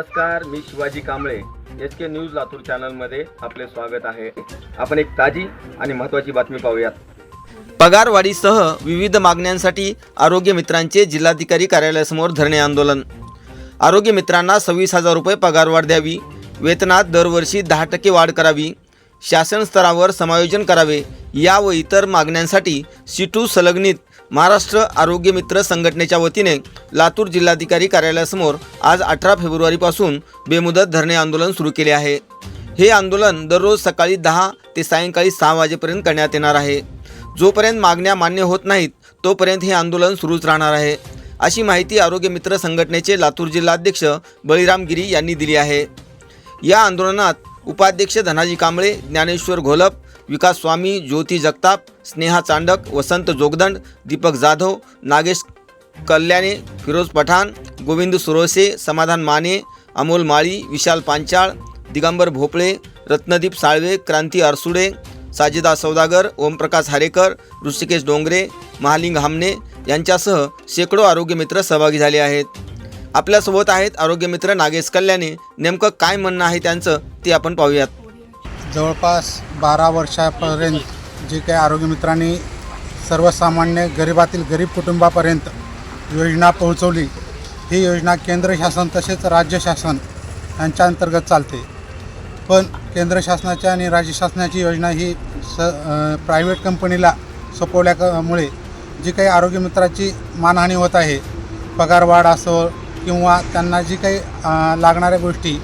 नमस्कार मी Shivaji Kamble. S K news Latur चॅनलमध्ये आपले स्वागत आहे. आपण एक ताजी आणि महत्त्वाची बातमी पाहूयात. पगारवाढीसह विविध मागण्यांसाठी आरोग्य मित्रांचे जिल्हाधिकारी कार्यालयासमोर धरणे आंदोलन. आरोग्य मित्रांना सव्वीस हजार रुपये पगारवाढ द्यावी. वेतनात दरवर्षी दहा टक्के वाढ करावी. शासन स्तरावर समायोजन करावे. या व इतर मागण्यांसाठी सिटू संलग्नित महाराष्ट्र आरोग्य मित्र संघटनेच्या वतीने लातूर जिल्हाधिकारी कार्यालयासमोर आज अठरा फेब्रुवारीपासून बेमुदत धरणे आंदोलन सुरू केले आहे. हे आंदोलन दररोज सकाळी दहा ते सायंकाळी सहा वाजेपर्यंत करण्यात येणार आहे. जोपर्यंत मागण्या मान्य होत नाहीत तोपर्यंत हे आंदोलन सुरूच राहणार आहे. अशी माहिती आरोग्य मित्र संघटनेचे लातूर जिल्हाध्यक्ष बळीराम गिरी यांनी दिली आहे. या आंदोलनात उपाध्यक्ष धनाजी कांबळे ज्ञानेश्वर घोलप विकास स्वामी ज्योती जगताप स्नेहा चांडक वसंत जोगदंड दीपक जाधव नागेश कल्याणे फिरोज पठाण गोविंद सुरोसे समाधान माने अमोल माळी विशाल पांचाळ दिगंबर भोपळे रत्नदीप साळवे क्रांती अरसुडे साजिदा सौदागर ओमप्रकाश हारेकर ऋषिकेश डोंगरे महालिंग हामने यांच्यासह शेकडो आरोग्यमित्र सहभागी झाले आहेत. आपल्यासोबत आहेत आरोग्यमित्र नागेश कल्याणे. नेमकं काय म्हणणं आहे त्यांचं ते आपण पाहूयात. जवळपास बारा वर्षापर्यंत जे काही आरोग्यमित्रांनी सर्वसामान्य गरिबातील गरीब कुटुंबापर्यंत योजना पोहोचवली ही योजना केंद्र शासन तसेच राज्य शासन यांच्या अंतर्गत चालते. पण केंद्र शासनाच्या आणि राज्य शासनाची योजना ही स प्रायव्हेट कंपनीला सोपवल्यामुळे जी काही आरोग्य मित्राची मानहानी होत आहे पगारवाढ असो किंवा त्यांना जी काही लागणाऱ्या गोष्टी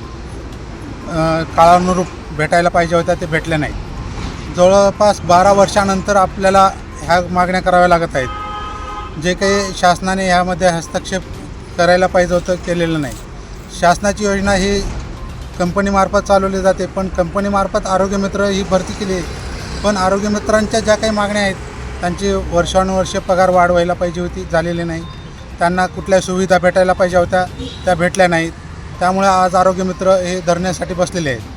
काळानुरूप भेटायला पाहिजे होत्या ते भेटल्या नाहीत. जवळपास बारा वर्षानंतर आपल्याला ह्या मागण्या कराव्या लागत आहेत. जे काही शासनाने ह्यामध्ये हस्तक्षेप करायला पाहिजे होतं केलेलं नाही. शासनाची योजना ही कंपनीमार्फत चालवली जाते पण कंपनीमार्फत आरोग्यमित्र ही भरती केली आहे. पण आरोग्यमित्रांच्या ज्या काही मागण्या आहेत त्यांची वर्षानुवर्षे पगार वाढ व्हायला पाहिजे होती झालेली नाही. त्यांना कुठल्या सुविधा भेटायला पाहिजे होत्या त्या भेटल्या नाहीत. त्यामुळे आज आरोग्यमित्र हे धरण्यासाठी बसलेले आहेत.